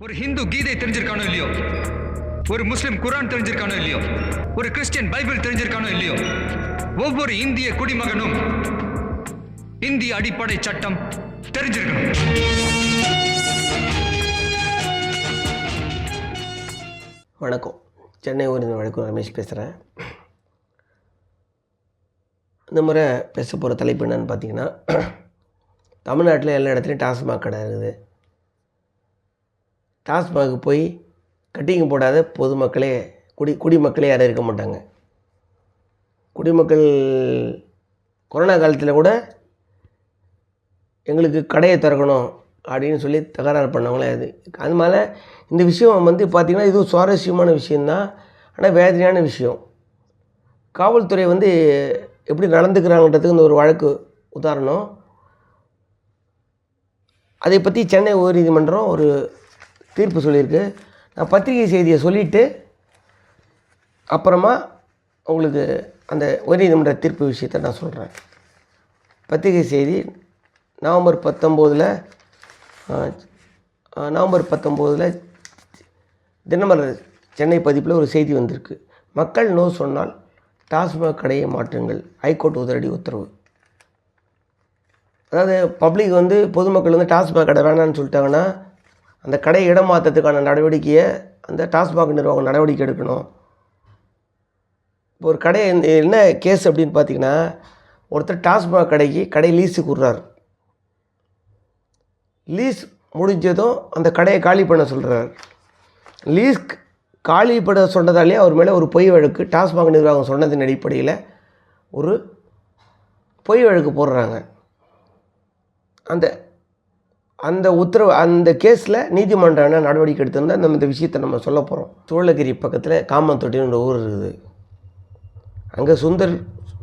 ஒரு ஹிந்து கீதை தெரிஞ்சிருக்கானோ இல்லையோ? ஒரு முஸ்லிம் குரான் தெரிஞ்சிருக்கானோ இல்லையோ? ஒரு கிறிஸ்டியன் பைபிள் தெரிஞ்சிருக்கானோ இல்லையோ? ஒவ்வொரு இந்திய குடிமகனும் இந்திய அடிப்படை சட்டம் தெரிஞ்சிருக்கணும். வணக்கம். சென்னை உரிமை வழக்கு ரமேஷ் பேசுகிறேன் இந்த முறை பேச போகிற தலைப்பு என்னன்னு பார்த்தீங்கன்னா தமிழ்நாட்டில் எல்லா இடத்துலையும் டாஸ்மாக் கடை இருக்குது. டாஸ்மாக் போய் கட்டிங் போடாத பொதுமக்களே குடி குடிமக்களே யாரும் இருக்க மாட்டாங்க. குடிமக்கள் கொரோனா காலத்தில் கூட எங்களுக்கு கடையை திறக்கணும் அப்படின்னு சொல்லி தகராறு பண்ணவங்களே அது. அது மேலே இந்த விஷயம் வந்து பார்த்திங்கன்னா இதுவும் சுவாரஸ்யமான விஷயந்தான் ஆனால் வேதனையான விஷயம். காவல்துறை வந்து எப்படி நடந்துக்கிறாங்கன்றதுக்கு இந்த ஒரு வழக்கு உதாரணம். அதை பற்றி சென்னை உயர்நீதிமன்றம் ஒரு தீர்ப்பு சொல்லியிருக்கு. நான் பத்திரிகை செய்தியை சொல்லிவிட்டு அப்புறமா உங்களுக்கு அந்த உயர்நீதிமன்ற தீர்ப்பு விஷயத்தை நான் சொல்கிறேன் பத்திரிகை செய்தி நவம்பர் பத்தொம்போதில் நவம்பர் பத்தொம்போதில் தினமலர் சென்னை பதிப்பில் ஒரு செய்தி வந்திருக்கு. மக்கள் நோ சொன்னால் டாஸ்மாக் கடையை மாற்றுங்கள். ஹைகோர்ட் உதரடி உத்தரவு. அதாவது பப்ளிக் வந்து பொதுமக்கள் வந்து டாஸ்மாக் கடை வேணான்னு சொல்லிட்டாங்கன்னா அந்த கடையை இடம் மாற்றத்துக்கான நடவடிக்கையை அந்த டாஸ்மாக் நிர்வாகம் நடவடிக்கை எடுக்கணும். இப்போ ஒரு கடை என்ன கேஸ் அப்படின்னு பார்த்தீங்கன்னா ஒருத்தர் டாஸ்மாக் கடைக்கு கடை லீஸுக்கு விட்றாரு லீஸ் முடிஞ்சதும் அந்த கடையை காலி பண்ண சொல்கிறார் லீஸ் காலி பண்ண சொன்னதாலே அவர் மேலே ஒரு பொய் வழக்கு டாஸ்மாக் நிர்வாகம் சொன்னதின் அடிப்படையில் ஒரு பொய் வழக்கு போடுறாங்க. அந்த அந்த உத்தரவு அந்த கேஸில் நீதிமன்றம் என்ன நடவடிக்கை எடுத்திருந்தால் நம்ம இந்த விஷயத்தை நம்ம சொல்ல போகிறோம் சோழகிரி பக்கத்தில் காமந்தொட்டின்ற ஊர் இருக்குது. அங்கே சுந்தர்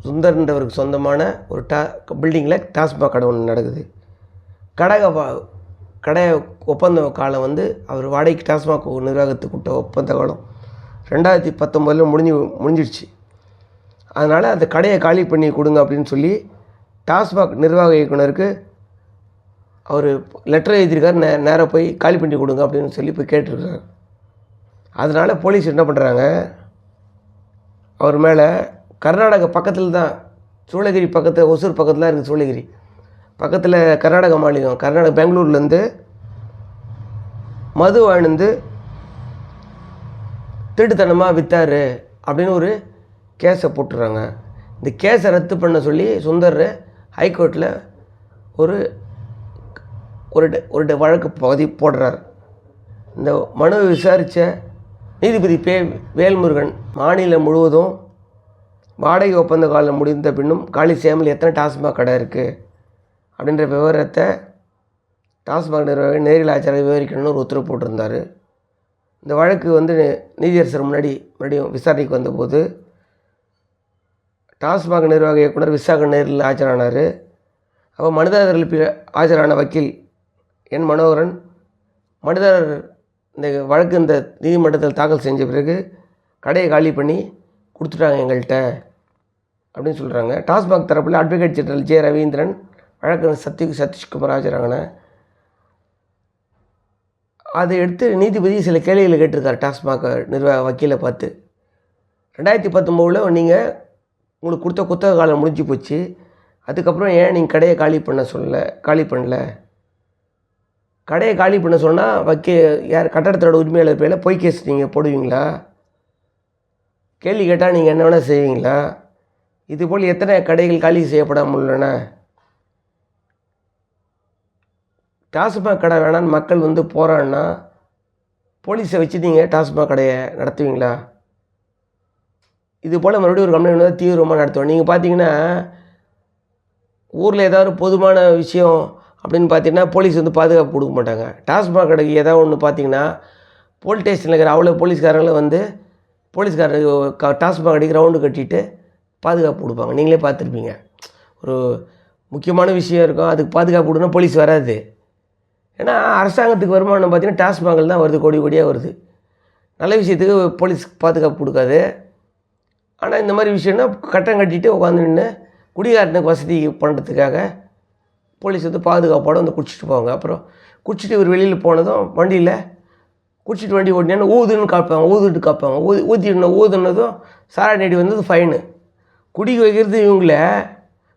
சுந்தர்ன்றவருக்கு சொந்தமான ஒரு டா பில்டிங்கில் டாஸ்மாக் கடை ஒன்று நடக்குது. கடக கடை ஒப்பந்த காலம் வந்து அவர் வாடகைக்கு டாஸ்மாக் நிர்வாகத்துக்கு விட்ட ஒப்பந்த காலம். ரெண்டாயிரத்தி பத்தொம்போதில் முடிஞ்சு முடிஞ்சிடுச்சு. அதனால் அந்த கடையை காலி பண்ணி கொடுங்க அப்படின்னு சொல்லி டாஸ்மாக் நிர்வாக இயக்குனருக்கு அவர் லெட்டர் எழுதியிருக்காரு நே நேராக போய் காலி பண்ணி கொடுங்க அப்படின்னு சொல்லி போய் கேட்டிருக்காரு. அதனால் போலீஸ் என்ன பண்ணுறாங்க அவர் மேலே கர்நாடகா பக்கத்தில் தான் சூளகிரி பக்கத்தில் ஒசூர் பக்கத்தில் தான் இருக்குது சூளகிரி. பக்கத்தில் கர்நாடக மாநிலம் கர்நாடகா பெங்களூர்லேருந்து மது வாழ்ந்து திருட்டுத்தனமாக விற்றாரு அப்படின்னு ஒரு கேஸை போட்டுறாங்க. இந்த கேஸை ரத்து பண்ண சொல்லி சுந்தர் ஹைகோர்ட்டில் ஒரு ஒரு ட- ஒரு ட- வழக்கு பகுதி போடுறார். இந்த மனுவை விசாரித்த நீதிபதி பே வேல்முருகன் மாநிலம் முழுவதும் வாடகை ஒப்பந்த காலம் முடிந்த பின்னும் காலி சேமல் எத்தனை டாஸ்மாக் கடை இருக்குது அப்படின்ற விவரத்தை டாஸ்மாக் நிர்வாகம் நேரில் ஆச்சாரம் விவரிக்கணும்னு ஒரு உத்தரவு போட்டிருந்தார். இந்த வழக்கு வந்து நீதியரசர் முன்னாடி மறுபடியும் விசாரணைக்கு வந்தபோது டாஸ்மாக் நிர்வாக இயக்குனர் விசாக நேரில் ஆஜரானார். அப்போ மனுதாரர் ஆஜரான வக்கீல் என் மனோகரன் மனிதர் இந்த வழக்கு இந்த நீதிமன்றத்தில் தாக்கல் செஞ்ச பிறகு கடையை காலி பண்ணி கொடுத்துட்டாங்க எங்கள்கிட்ட அப்படின்னு சொல்கிறாங்க டாஸ்மாக் தரப்பில் அட்வொகேட் ஜெனரல் ஜே ரவீந்திரன் வழக்கறிஞர் சத்தி சதீஷ்குமார் ஆஜராகன அதை எடுத்து நீதிபதி சில கேள்விகளை கேட்டிருக்காரு டாஸ்மாக் நிர்வாக வக்கீலை பார்த்து. ரெண்டாயிரத்தி பத்தொம்போதில் நீங்கள் உங்களுக்கு கொடுத்த குத்தக காலம் முடிஞ்சு போச்சு. அதுக்கப்புறம் ஏன் நீங்கள் கடையை காலி பண்ண சொல்லலை காலி பண்ணல? கடையை காலி பண்ண சொன்னால் வைக்க யார் கட்டடத்தோட உரிமையாளர் பேரில் பொய் கேஸ் நீங்கள் போடுவீங்களா? கேள்வி கேட்டால் நீங்கள் என்ன வேணால் செய்வீங்களா? இதுபோல் எத்தனை கடைகள் காலி செய்யப்படாமல் உள்ளன? டாஸ்மாக் கடை வேணான்னு மக்கள் வந்து போகிறான்னா போலீஸை வச்சு நீங்கள் டாஸ்மாக் கடையை நடத்துவீங்களா? இது போல் மறுபடியும் ஒரு கம்ப்ளைண்ட் வந்து தீவிரமாக நடத்துவோம். நீங்கள் பார்த்தீங்கன்னா ஊரில் ஏதாவது பொதுவான விஷயம் அப்படின்னு பார்த்தீங்கன்னா போலீஸ் வந்து பாதுகாப்பு கொடுக்க மாட்டாங்க. டாஸ்மாக் கடைக்கு ஏதாவது ஒன்று பார்த்தீங்கன்னா போலீஸ் ஸ்டேஷனில் இருக்கிற அவ்வளோ போலீஸ்காரங்களும் வந்து போலீஸ்காரருக்கு டாஸ்மாக் கடைக்கு ரவுண்டு கட்டிட்டு பாதுகாப்பு கொடுப்பாங்க. நீங்களே பார்த்துருப்பீங்க. ஒரு முக்கியமான விஷயம் இருக்கும். அதுக்கு பாதுகாப்பு கொடுனா போலீஸ் வராது. ஏன்னா அரசாங்கத்துக்கு வருமானம் பார்த்தீங்கன்னா டாஸ்மாகில் தான் வருது கோடி கோடியாக வருது. நல்ல விஷயத்துக்கு போலீஸ் பாதுகாப்பு கொடுக்காது. ஆனால் இந்த மாதிரி விஷயம்னா கட்டம் கட்டிட்டு உட்காந்து நின்று குடிகாரனுக்கு வசதி பண்ணுறதுக்காக போலீஸ் வந்து பாதுகாப்போடு வந்து குடிச்சிட்டு போவாங்க. அப்புறம் குடிச்சிட்டு இவர் வெளியில் போனதும் வண்டியில் குடிச்சிட்டு வண்டி ஓட்டினேன்னு ஊதுன்னு காப்பாங்க ஊதுட்டு காப்பாங்க. ஊதி ஊற்றிடணும் ஊதுனதும் சாராடி நெடி வந்தது ஃபைனு குடிக்க வைக்கிறது இவங்கள.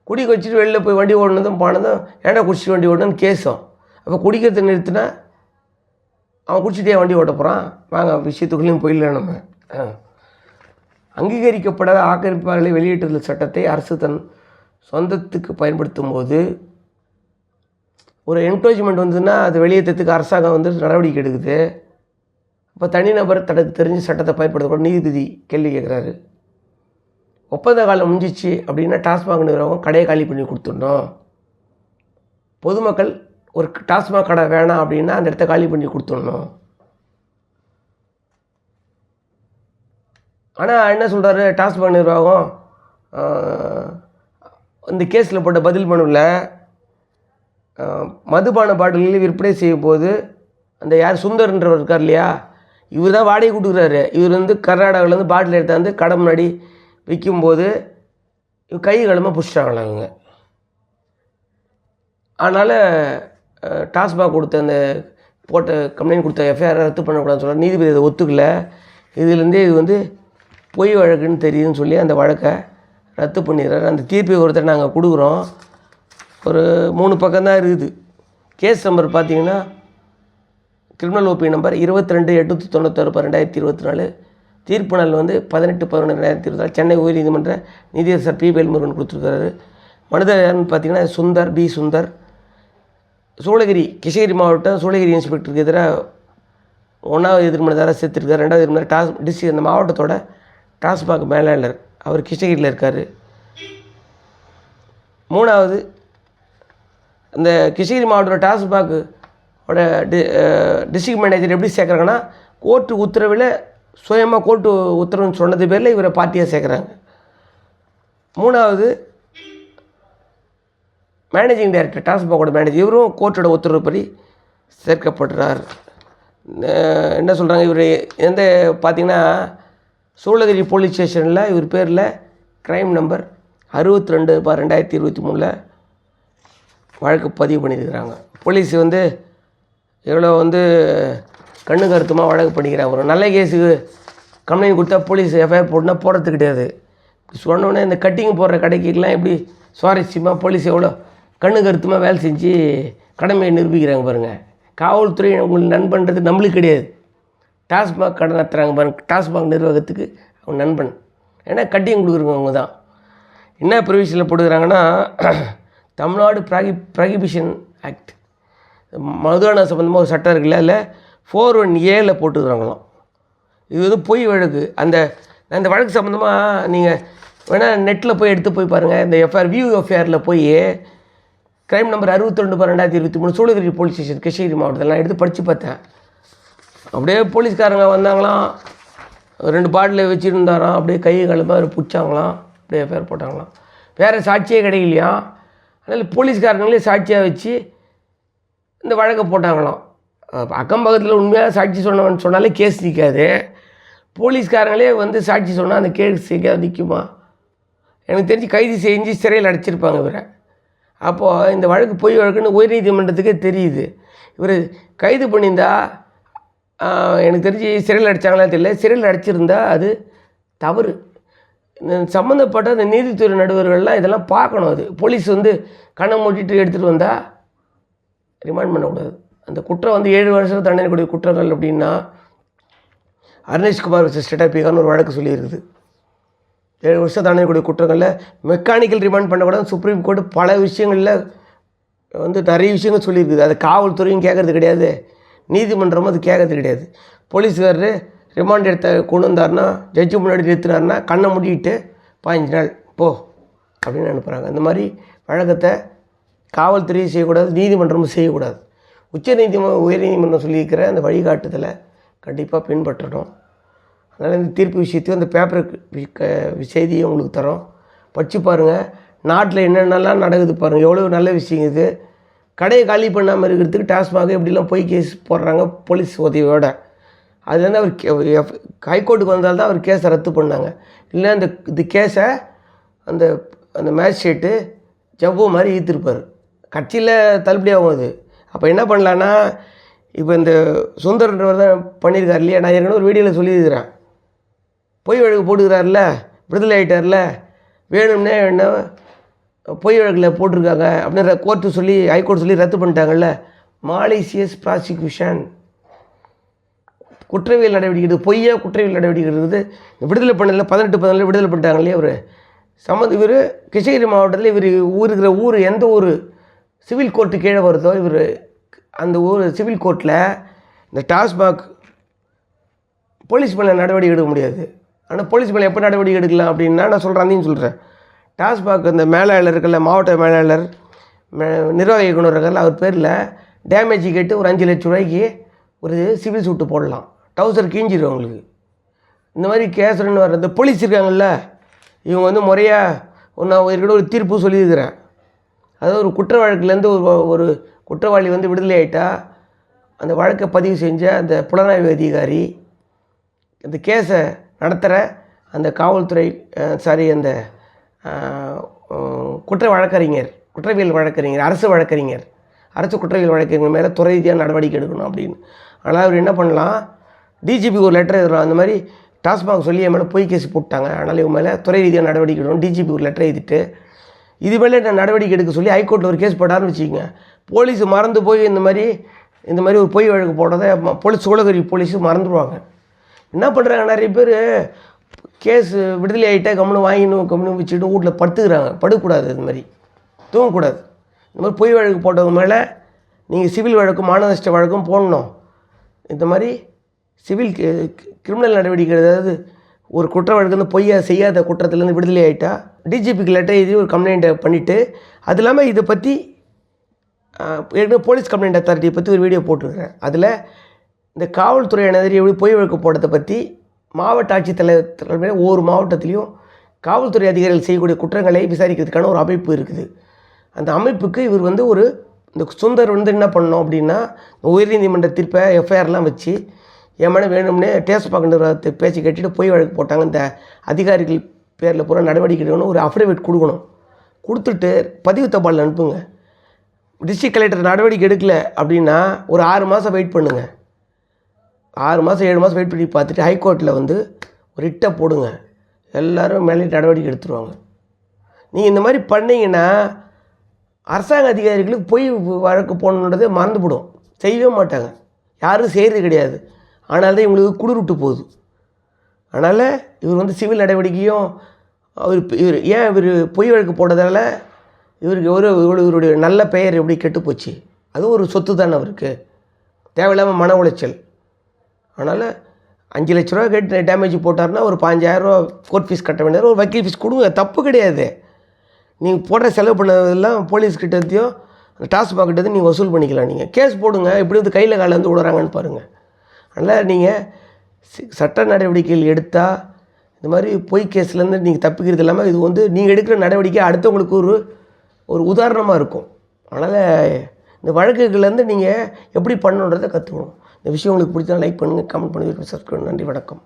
குடிக்க வச்சுட்டு வெளில போய் வண்டி ஓடினதும் போனதும் ஏன்டா குடிச்சிட்டு வண்டி ஓடணும்னு கேஸும் அப்போ குடிக்கிறத நிறுத்தினா அவன் குடிச்சிட்டே வண்டி ஓட்ட போகிறான் வாங்க விஷயத்துக்குள்ளேயும் போயிடல நம்ம. அங்கீகரிக்கப்படாத ஆக்கிரமிப்பாளர்களை வெளியிட்டுள்ள சட்டத்தை அரசு தன் சொந்தத்துக்கு பயன்படுத்தும் போது ஒரு என்கரேஜ்மெண்ட் வந்ததுன்னா அது வெளியேற்றத்துக்கு அரசாங்கம் வந்து நடவடிக்கை எடுக்குது. இப்போ தனிநபர் தனக்கு தெரிஞ்ச சட்டத்தை பயன்படுத்தக்கூட நீதிபதி கேள்வி கேட்குறாரு. ஒப்பந்த காலம் முடிஞ்சிச்சு அப்படின்னா டாஸ்மாக் நிறுவனம் கடையை காலி பண்ணி கொடுத்துடணும். பொதுமக்கள் ஒரு டாஸ்மாக் கடை வேணாம் அப்படின்னா அந்த இடத்த காலி பண்ணி கொடுத்துடணும். ஆனால் என்ன சொல்கிறாரு டாஸ்மாக் நிர்வாகம் இந்த கேஸில் போட்ட பதில் மனுவில் மதுபான பாட்டில்களை விற்பனை செய்யும் போது அந்த யார் சுந்தர்ன்றவர் இருக்கார் இல்லையா? இவர் தான் வாடகை கொடுக்குறாரு. இவர் வந்து கர்நாடகாவிலேருந்து பாட்டில் எடுத்தாந்து கடை முன்னாடி விற்கும்போது இவங்க கை களமாக பிடிச்சிட்டாங்களா இவங்க. அதனால் டாஸ்மாக் கொடுத்த அந்த போட்ட கம்ப்ளைண்ட் கொடுத்த எஃப்ஐஆர் ரத்து பண்ணக்கூடாதுன்னு சொல்ல நீதிபதி அதை ஒத்துக்கல. இதுலேருந்தே இது வந்து பொய் வழக்குன்னு தெரியுதுன்னு சொல்லி அந்த வழக்கை ரத்து பண்ணிடுறாரு. அந்த தீர்ப்பை ஒருத்தர் நாங்கள் கொடுக்குறோம். ஒரு மூணு பக்கம் தான் இருக்குது. கேஸ் நம்பர் பார்த்தீங்கன்னா கிரிமினல் ஓபி நம்பர் இருபத்தி ரெண்டு எட்நூற்றி தொண்ணூத்தாறு ரெண்டாயிரத்தி இருபத்தி நாலு தீர்ப்பு நாள் வந்து பதினெட்டு பதினொன்று ரெண்டாயிரத்தி இருபத்தி நாலு சென்னை உயர்நீதிமன்ற நீதியரசர் பி வேல்முருகன் கொடுத்துருக்காரு மனிதர் யாருன்னு பார்த்தீங்கன்னா சுந்தர் பி சுந்தர். சூளகிரி கிருஷ்ணகிரி மாவட்டம் சூளகிரி இன்ஸ்பெக்டருக்கு எதிராக ஒன்றாவது எதிர்மனதார சேர்த்துருக்காரு. ரெண்டாவது எதிர்மனை டாஸ் டிஸ்ட்ரிக் அந்த மாவட்டத்தோட டாஸ்மாக் மேலாளர். அவர் கிருஷ்ணகிரியில் இருக்கார். மூணாவது அந்த கிருஷ்ணகிரி மாவட்டத்தோட டாஸ்மாக் ஓட டி டிஸ்ட்ரிக்ட் மேனேஜர் எப்படி சேர்க்குறாங்கன்னா கோர்ட்டு உத்தரவில் சுயமாக கோர்ட்டு உத்தரவுன்னு சொன்னது பேரில் இவரை பார்ட்டியாக சேர்க்குறாங்க. மூணாவது மேனேஜிங் டைரக்டர் டாஸ்மாகோட மேனேஜர் இவரும் கோர்ட்டோட உத்தரவுப்படி சேர்க்கப்படுறார். என்ன சொல்கிறாங்க இவர் எந்த பார்த்தீங்கன்னா சூளகிரி போலீஸ் ஸ்டேஷனில் இவர் பேரில் க்ரைம் நம்பர் அறுபத்தி ரெண்டு பா ரெண்டாயிரத்தி இருபத்தி மூணில் வழக்கு பதிவு பண்ணியிருக்கிறாங்க. போலீஸ் வந்து எவ்வளோ வந்து கண்ணு கருத்துமாக வழக்கு பண்ணிக்கிறாங்க. ஒரு நல்ல கேஸுக்கு கம்ப்ளைண்ட் கொடுத்தா போலீஸ் எஃப்ஐஆர் போட்டுனா போடுறது கிடையாது. சொன்னோடனே இந்த கட்டிங் போடுற கடைக்கெல்லாம் எப்படி சுவாரஸ்யமாக போலீஸ் எவ்வளோ கண்ணு கருத்துமாக வேலை செஞ்சு கடமையை நிரூபிக்கிறாங்க பாருங்கள் காவல்துறை உங்களுக்கு நண்பன்றது நம்மளுக்கு கிடையாது. டாஸ்மாக் கடை நடத்துகிறாங்க பாருங்க. டாஸ்மாக் நிர்வாகத்துக்கு அவங்க நண்பன். ஏன்னா கட்டிங் கொடுக்குறவங்க தான். என்ன ப்ரொவிஷனில் போட்டுக்கிறாங்கன்னா தமிழ்நாடு ப்ராகி ப்ராகிபிஷன் ஆக்ட். மதுரான சம்மந்தமாக ஒரு சட்டம் இருக்குல்ல அதில் ஃபோர் ஒன் ஏல போட்டுக்கிறாங்களாம் இது வந்து பொய் வழக்கு. அந்த அந்த வழக்கு சம்மந்தமாக நீங்கள் வேணால் நெட்டில் போய் எடுத்து போய் பாருங்கள் இந்த எஃப்ஆர் வியூ எஃப்ஐஆரில் போய் கிரைம் நம்பர் அறுபத்தி ரெண்டு ரெண்டாயிரத்தி இருபத்தி மூணு சூளகிரி போலீஸ் ஸ்டேஷன் கிருஷ்ணகிரி மாவட்டத்தில். நான் எடுத்து படித்து பார்த்தேன். அப்படியே போலீஸ்காரங்க வந்தாங்களாம். ரெண்டு பாட்டில் வச்சுருந்தாராம். அப்படியே கை கழுமா அவர் பிடிச்சாங்களாம். அப்படியே எஃப்ஐஆர் போட்டாங்களாம். வேறு சாட்சியே கிடைக்கலையாம் அதனால் போலீஸ்காரங்களே சாட்சியாக வச்சு இந்த வழக்கை போட்டாங்களாம். அக்கம் பக்கத்தில் உண்மையாக சாட்சி சொன்னவன் சொன்னாலே கேஸ் நிற்காது போலீஸ்காரங்களே வந்து சாட்சி சொன்னால் அந்த கேஸ் நிற்காது நிற்குமா எனக்கு தெரிஞ்சு கைது செஞ்சு சிறையில் அடைச்சிருப்பாங்க இவரை. அப்போது இந்த வழக்கு பொய் வழக்குன்னு உயர்நீதிமன்றத்துக்கே தெரியுது. இவர் கைது பண்ணியிருந்தா எனக்கு தெரிஞ்சு சிறையில் அடித்தாங்களா தெரியல. சிறையில் அடைச்சிருந்தா அது தவறு. சம்மந்தப்பட்ட அந்த நீதித்துறை நடுவர்கள்லாம் இதெல்லாம் பார்க்கணும் அது. போலீஸ் வந்து கண்ணை மூடிட்டு எடுத்துகிட்டு வந்தால் ரிமாண்ட் பண்ணக்கூடாது. அந்த குற்றம் வந்து ஏழு வருஷம் தண்டனைக்கூடிய குற்றங்கள் அப்படின்னா அருணேஷ்குமார் வச்ச ஸ்டேட்டாபிகான்னு ஒரு வழக்கு சொல்லியிருக்குது. ஏழு வருஷம் தண்டனைக்கூடிய குற்றங்களில் மெக்கானிக்கல் ரிமாண்ட் பண்ணக்கூடாது சுப்ரீம் கோர்ட் பல விஷயங்களில் வந்து நிறைய விஷயங்கள் சொல்லியிருக்குது. அது காவல்துறையும் கேட்கறது கிடையாது. நீதிமன்றமும் அது கேட்கறது கிடையாது. போலீஸ்காரரு ரிமாண்ட் எடுத்த கொண்டு வந்தாருன்னா ஜட்ஜு முன்னாடி நிறுத்தினாருன்னா கண்ணை மூடிட்டு பதினஞ்சு நாள் போ அப்படின்னு அனுப்புகிறாங்க இந்த மாதிரி வழக்கத்தை காவல்துறை செய்யக்கூடாது நீதிமன்றமும் செய்யக்கூடாது. உச்ச நீதிமன்றம் உயர்நீதிமன்றம் சொல்லியிருக்கிற அந்த வழிகாட்டுதலை கண்டிப்பாக பின்பற்றணும். அதனால் இந்த தீர்ப்பு விஷயத்தையும் அந்த பேப்பருக்கு செய்தியும் உங்களுக்கு தரோம். படித்து பாருங்கள் நாட்டில் என்னென்னலாம் நடக்குது பாருங்கள் எவ்வளோ நல்ல விஷயம் இது. கடையை காலி பண்ணாமல் இருக்கிறதுக்கு டாஸ்மாக எப்படிலாம் போய் கேஸ் போடுறாங்க போலீஸ் உதவியோட. அதுலேருந்து அவர் கே- எஃப்- வந்தால் தான் அவர் கேஸை ரத்து பண்ணாங்க. இல்லை அந்த இது கேஸை அந்த அந்த மேஜிஸ்ட்ரேட்டு ஜவ்வு மாதிரி ஈர்த்திருப்பார் கட்சியில் தள்ளுபடி ஆகும் அது. அப்போ என்ன பண்ணலான்னா இப்போ இந்த சுந்தர்ன்றவர் தான் பண்ணியிருக்கார் இல்லையா? நான் ஏற்கனவே ஒரு வீடியோவில் சொல்லியிருக்கிறேன். பொய் வழக்கு போட்டுக்கிறார்ல விடுதலை ஆகிட்டார்ல வேணும்னே என்ன பொய் வழக்கில் போட்டிருக்காங்க அப்படின்னு கோர்ட்டு சொல்லி ஹைகோர்ட் சொல்லி ரத்து பண்ணிட்டாங்கல்ல. மாலேசியஸ் ப்ராசிக்யூஷன் குற்றவியல் நடவடிக்கை பொய்யா குற்றவியல் நடவடிக்கை இருக்குது விடுதலை பண்ணதில் பதினெட்டு பதினாலு விடுதலை பண்ணிட்டாங்க இல்லையா இவர். சம்மந்த இவர் கிருஷ்ணகிரி மாவட்டத்தில் இவர் ஊருக்கிற இருக்கிற ஊர் எந்த ஊர்? சிவில் கோர்ட்டு கீழே வருதோ இவர் அந்த ஊர் சிவில் கோர்ட்டில் இந்த டாஸ்மாக் போலீஸ் மேலே நடவடிக்கை எடுக்க முடியாது. ஆனால் போலீஸ் மேலே எப்போ நடவடிக்கை எடுக்கலாம் அப்படின்னா நான் சொல்கிறேன் அதையும் சொல்கிறேன் டாஸ்மாக் அந்த மேலாளர் இருக்கல மாவட்ட மேலாளர் மே- நிர்வாக இயக்குனர் இருக்கல அவர் பேரில் டேமேஜ் கேட்டு ஒரு அஞ்சு லட்ச ரூபாய்க்கு ஒரு சிவில் சூட்டு போடலாம். டவுசர் கீஞ்சிடும் அவங்களுக்கு. இந்த மாதிரி கேசரன் வர்றது போலீஸ் இருக்காங்கல்ல இவங்க வந்து முறையாக நான் ஏற்கனவே ஒரு தீர்ப்பு சொல்லியிருக்கிறேன் அதாவது ஒரு குற்ற வழக்குலேருந்து ஒரு ஒரு குற்றவாளி வந்து விடுதலை ஆயிட்டா அந்த வழக்கை பதிவு செஞ்ச அந்த புலனாய்வு அதிகாரி அந்த கேஸை நடத்துகிற அந்த காவல்துறை சாரி அந்த குற்ற வழக்கறிஞர் குற்றவியல் வழக்கறிஞர் அரசு வழக்கறிஞர் அரசு குற்றவியல் வழக்கறிஞர் மேலே துறை ரீதியாக நடவடிக்கை எடுக்கணும் அப்படின்னு. ஆனால் அவர் என்ன பண்ணலாம் டிஜிபி ஒரு லெட்டர் எழுதுறோம் அந்த மாதிரி டாஸ்மாக் சொல்லி என் மேலே பொய் கேஸ் போட்டாங்க அதனால் இவன் மேலே துறை ரீதியாக நடவடிக்கை எடுக்கணும் டிஜிபி ஒரு லெட்டர் எழுதிட்டு இது மேலே நான் நடவடிக்கை எடுக்க சொல்லி ஹைகோர்ட்டில் ஒரு கேஸ் போட்டாருன்னு வச்சுக்கோங்க. போலீஸ் மறந்து போய் இந்த மாதிரி இந்த மாதிரி ஒரு பொய் வழக்கு போடுறதை போலீஸ் சூளகிரி போலீஸ் மறந்துடுவாங்க என்ன பண்ணுறாங்க நிறைய பேர் கேஸ் விடுதலை ஆகிட்டா கம்முன்னு வாங்கினு கம்முன்னு வச்சுட்டு வீட்டில் படுத்துக்கிறாங்க. படுக்கக்கூடாது இது மாதிரி. தூங்கக்கூடாது. இந்த மாதிரி பொய் வழக்கு போட்டவங்க மேலே நீங்கள் சிவில் வழக்கும் மானநஷ்ட வழக்கும் போடணும். இந்த மாதிரி சிவில் கிரிமினல் நடவடிக்கை அதாவது ஒரு குற்ற வழக்கு வந்து பொய்யா செய்யாத குற்றத்துலேருந்து விடுதலை ஆகிட்டா டிஜிபிக்கு லெட்டர் எழுதி ஒரு கம்ப்ளைண்ட்டை பண்ணிவிட்டு அது இல்லாமல் இதை பற்றி ஏற்கனவே போலீஸ் கம்ப்ளைண்ட் அத்தாரிட்டியை பற்றி ஒரு வீடியோ போட்டிருக்கிறேன். அதில் இந்த காவல்துறையினர் எப்படி பொய் வழக்கு போட்டதை பற்றி மாவட்ட ஆட்சித்தலைவர் தலைமையில் ஒவ்வொரு மாவட்டத்திலையும் காவல்துறை அதிகாரிகள் செய்யக்கூடிய குற்றங்களை விசாரிக்கிறதுக்கான ஒரு அமைப்பு இருக்குது. அந்த அமைப்புக்கு இவர் வந்து ஒரு இந்த சுந்தர் வந்து என்ன பண்ணோம் அப்படின்னா உயர்நீதிமன்ற தீர்ப்பை எஃப்ஐஆர்லாம் வச்சு என் மேலே வேணும்னே டேஸ்ட் நிறுவனத்தை பேச்சு கேட்டுட்டு பொய் வழக்கு போட்டாங்க. இந்த அதிகாரிகள் பேரில் பூரா நடவடிக்கை எடுக்கணும் ஒரு அஃபிடவிட் கொடுக்கணும். கொடுத்துட்டு பதிவு தபால் அனுப்புங்க. டிஸ்ட்ரிக்ட் கலெக்டர் நடவடிக்கை எடுக்கல அப்படின்னா ஒரு ஆறு மாதம் வெயிட் பண்ணுங்கள் ஆறு மாதம் ஏழு மாதம் வெயிட் பண்ணி பார்த்துட்டு ஹைகோர்ட்டில் வந்து ஒரு ரிட்டை போடுங்க. எல்லோரும் மேலே நடவடிக்கை எடுத்துருவாங்க. நீங்கள் இந்த மாதிரி பண்ணிங்கன்னா அரசாங்க அதிகாரிகளுக்கு பொய் வழக்கு போடணுன்றதே மறந்துவிடும் செய்யவே மாட்டாங்க. யாரும் செய்கிறது கிடையாது. ஆனால் தான் இவங்களுக்கு குளிர்விட்டு போகுது. அதனால் இவர் வந்து சிவில் நடவடிக்கையும் அவர் இவர் ஏன் இவர் பொய் வழக்கு போட்டதால் இவருக்கு ஒரு இவருடைய நல்ல பெயர் எப்படி கெட்டு போச்சு? அதுவும் ஒரு சொத்து தானே அவருக்கு. தேவையில்லாமல் மன உளைச்சல். அதனால் அஞ்சு லட்ச ரூபா கேட்டு டேமேஜ் போட்டார்னா ஒரு பாஞ்சாயிரரூவா கோர்ட் ஃபீஸ் கட்ட வேண்டியது ஒரு வக்கீல் ஃபீஸ் கொடுங்க தப்பு கிடையாது. நீங்கள் போடுற செலவு பண்ணதெல்லாம் போலீஸ் கிட்டத்தையும் டாஸ்மாக் கிட்டத்தையும் நீங்கள் வசூல் பண்ணிக்கலாம் நீங்கள் கேஸ் போடுங்க இப்படி வந்து கையில் காலில் வந்து விடுறாங்கன்னு பாருங்கள் அதனால் நீங்கள் சட்ட நடவடிக்கைகள் எடுத்தால் இந்த மாதிரி பொய் கேஸ்லேருந்து நீங்கள் தப்பிக்கிறது இல்லாமல் இது வந்து நீங்கள் எடுக்கிற நடவடிக்கை அடுத்தவங்களுக்கு ஒரு ஒரு உதாரணமாக இருக்கும். அதனால் இந்த வழக்குகள்லேருந்து நீங்கள் எப்படி பண்ணணுன்றதை கற்றுக்கணும் இந்த விஷயம் உங்களுக்கு பிடிச்சா லைக் பண்ணுங்கள் கமெண்ட் பண்ணுங்கள் சப்ஸ்கிரைப் நன்றி வணக்கம்.